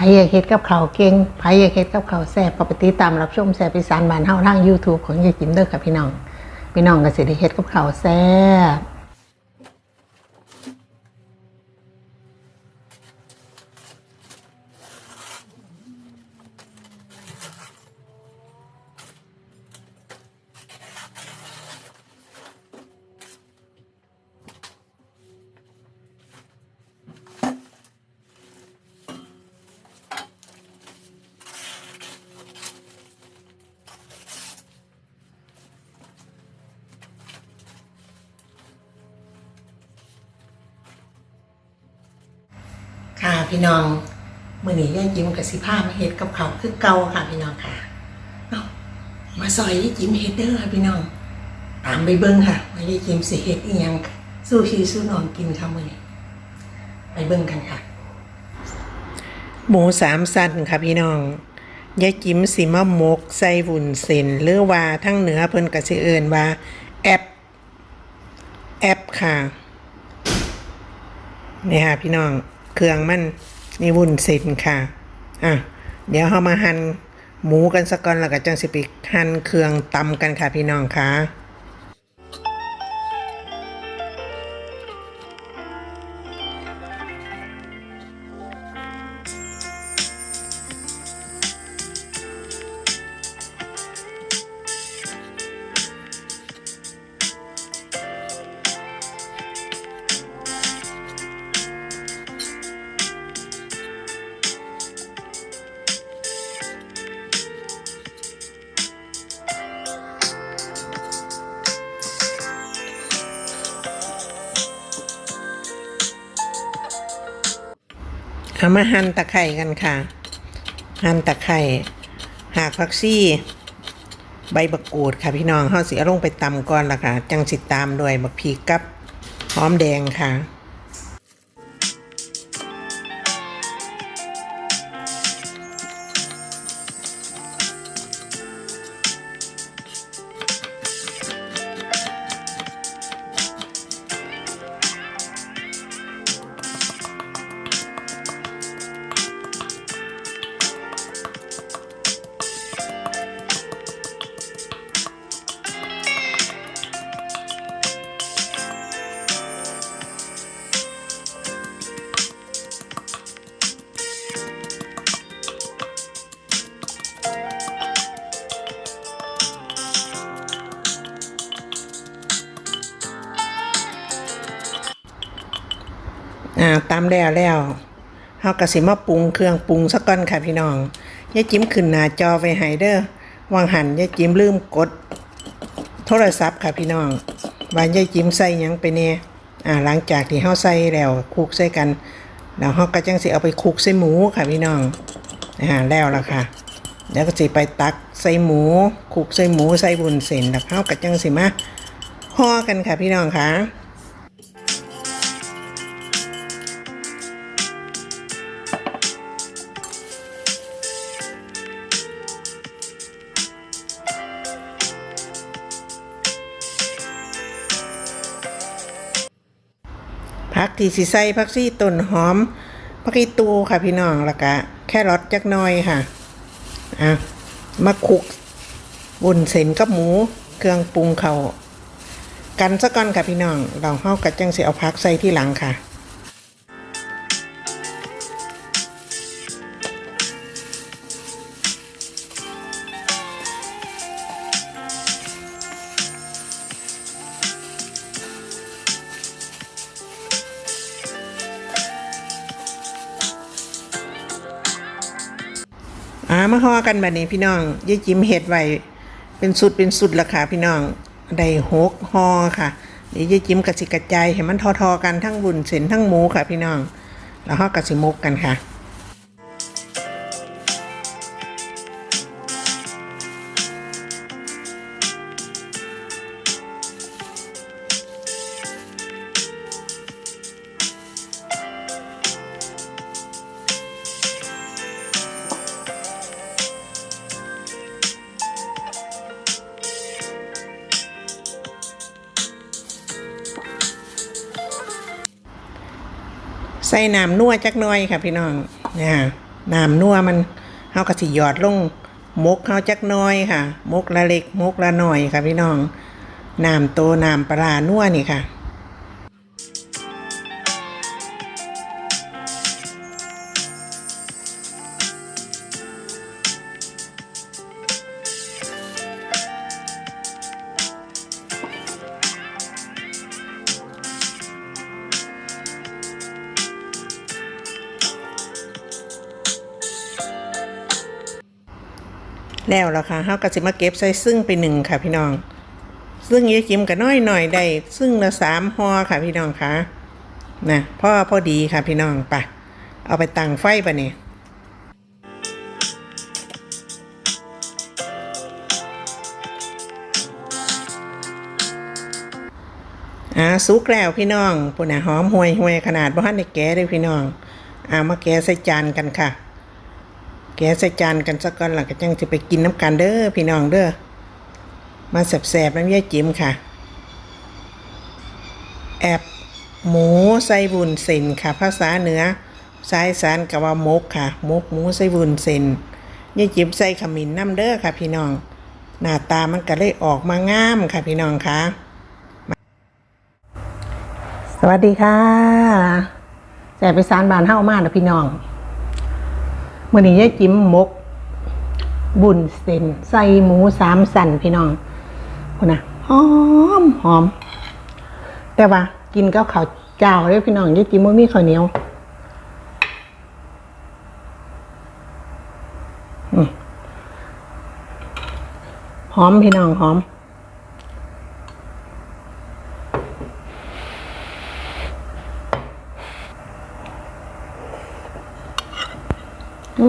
ไผอยากเฮ็ดกับข่าวเก่งไผอยากเฮ็ดกับข่าวแซ่บก็ไปติดตามรับชมแซ่บอีสานบ้านเฮาทาง YouTube ของยายจิมเด้อค่ะพี่น้อง พี่น้องก็สิได้เฮ็ดกับข่าวแซ่บ พี่น้องมื้อนี้ยายจิมกับสิพามาเฮ็ดกับเขาคือเก่าค่ะพี่น้องค่ะามาซอยยายจิมเฮ็ดเด้อค่ะพี่น้องตามไปเบิ่งค่ะว่ายายจิมสิเฮ็ดอีหยังสู้ชีสู้นอนกินค่ะมื้อนี้ไปเบิ่งกันค่ะ หมูสามสั้นค่ะพี่น้องยายจิมสิมะมกใส่วุ้นเส้นหรือว่าทั้งเหนือเพิ่นก็สิเอิ้นว่าแอปแอปค่ะนี่ค่ะพี่น้อง เครื่องมันนี่วุ้นเส้นค่ะ อะ เดี๋ยวเรามาหั่นหมูกันสักก่อนแล้วก็จังสิไปหั่นเครื่องตำกันค่ะพี่น้องค่ะ เอามาหั่นตะไคร่กันค่ะ หั่นตะไคร่หากผักซี่ ใบบักกูดค่ะพี่น้องเฮาสิเอาลงไปตำก่อนละค่ะ จังสิตามด้วยบักพริกกับหอมแดงค่ะ อ่าตามแล้วแล้วเฮาก็สิมาปรุงเครื่องปรุงสักก่อนค่ะพี่น้องยายจิ้มขึ้นหน้าจอไว้ให้เด้อวางหันยายจิ้มลืมกด โทรศัพท์ค่ะพี่น้องว่ายายจิ้มใส่หยังไปเนี่ยอ่าหลังจากที่เฮาใส่แล้วคลุกใส่กัน แล้วเฮาก็จังสิเอาไปคลุกใส่หมูค่ะพี่น้องอ่าแล้วล่ะค่ะเดี๋ยวก็สิไปตักใส่หมูคลุกใส่หมูใส่บุญเส้นแล้วเฮาก็จังสิมาห่อกันค่ะพี่น้องค่ะ ผักที่สิใส่ผักซี่ต้นหอมผักอีตูค่ะพี่น้องแล้วก็แครอทจักหน่อยค่ะอะมาคลุกบุนเส้นกับหมูเครื่องปรุงเขากันซะก่อนค่ะพี่น้องเราเฮากัจังสิเอาผักใส่ที่หลังค่ะ อ่ามาห่อกันแบบนี้พี่น้องยายจิมเห็ดไว้เป็นสุดเป็นสุดละค่ะพี่น้องได้หกห่อค่ะเดี๋ยวยายจิมกระสิกระจายให้มันทอๆกันทั้งบุญเส้นทั้งหมูค่ะพี่น้อง แล้วห่อกระสิมุกกันค่ะ ใส่น้ำนัวจักหน่อยค่ะพี่น้องนะน้ำนัวมันเฮากะสิหยอดลงมกเฮาจักหน้อยค่ะ มกละเล็กมกละหน่อยค่ะพี่น้องน้ำโตน้ำปลาร้านัวนี่ค่ะ แล้วล่ะค่ะเฮาก็สิมาเก็บใส่ซึ่งไปหนึ่งค่ะพี่น้อง ซึ่งยายจิมก็น้อยหน่อยได้ซึ่งละสามห่อค่ะพี่น้องค่ะนะพ่อพอดีค่ะพี่น้องปะเอาไปตั้งไฟปะเนี่ยอ่าสุกแล้วพี่น้องปุ่นน่ะหอมห่วยห่วยขนาดบ่ทันได้แกะเลยพี่น้อง เอามาแกะใส่จานกันค่ะ แกใส่จานกันสักก่อนหลังก็จังจะไปกินน้ำกันเด้อพี่น้องเด้อมาแสบๆน้ำยาจิ๋มค่ะ แอบหมูใส่วุ้นเส้นค่ะ ภาษาเหนือสายสารกับว่ามกค่ะมกหมูใส่วุ้นเส้นยาจิ๋มใส่ขมิ้นน้ำเด้อค่ะ พี่น้อง หน้าตามันก็เลยออกมางามค่ะพี่น้องค่ะสวัสดีค่ะแสบไปสารบานเฮ้ามากนะพี่น้อง มื่อนี้ยายจิ้มหมก บุญเส้นใส่หมูสามสันพี่น้องคนนะหอมหอม แต่ว่ากินก็ข้าวเจ้าเลยพี่น้องยายจิ้มว่ามีข้าวเหนียวหอมพี่น้องหอม ป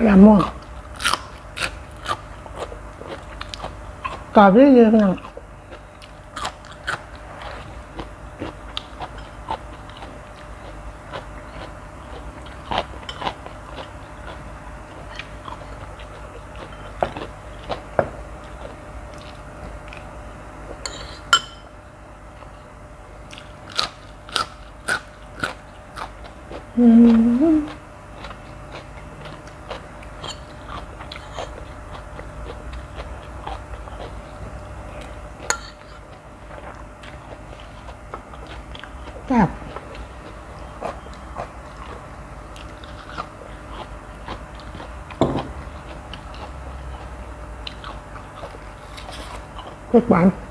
ลาม่วงกรอบเยอะๆน้องแซ่บ เผ็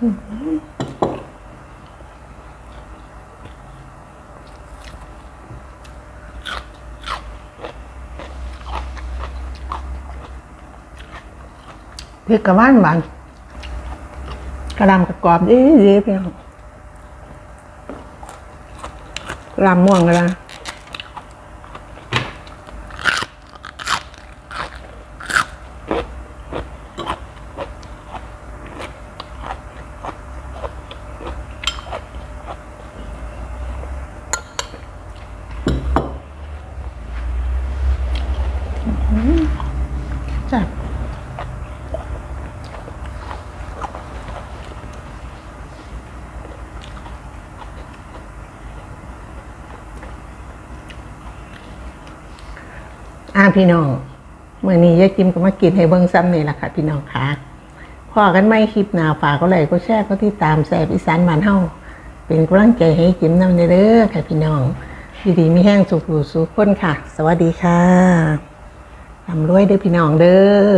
พริกกระว่านหวานกระหลำกระกอบดีดีเพี่น้องกระหลำม่วงกระลาจ้ะ อ อ่าพี่น้องเมื่อนี้ยายจิมก็มากินให้เบิ้งซ้ำนี่แหละค่ะ พี่น้องค่ะพอกันไม่คลิปหนาฝากก็เลยก็แชร์ก็ที่ตามแซ่บอีสานบ้านเฮาเป็นกำลังใจให้จิมนำเด้อค่ะพี่น้องดีดีมีแห้งสุขสุขคนค่ะ สวัสดีค่ะทำรวยเด้อพี่น้องเด้อ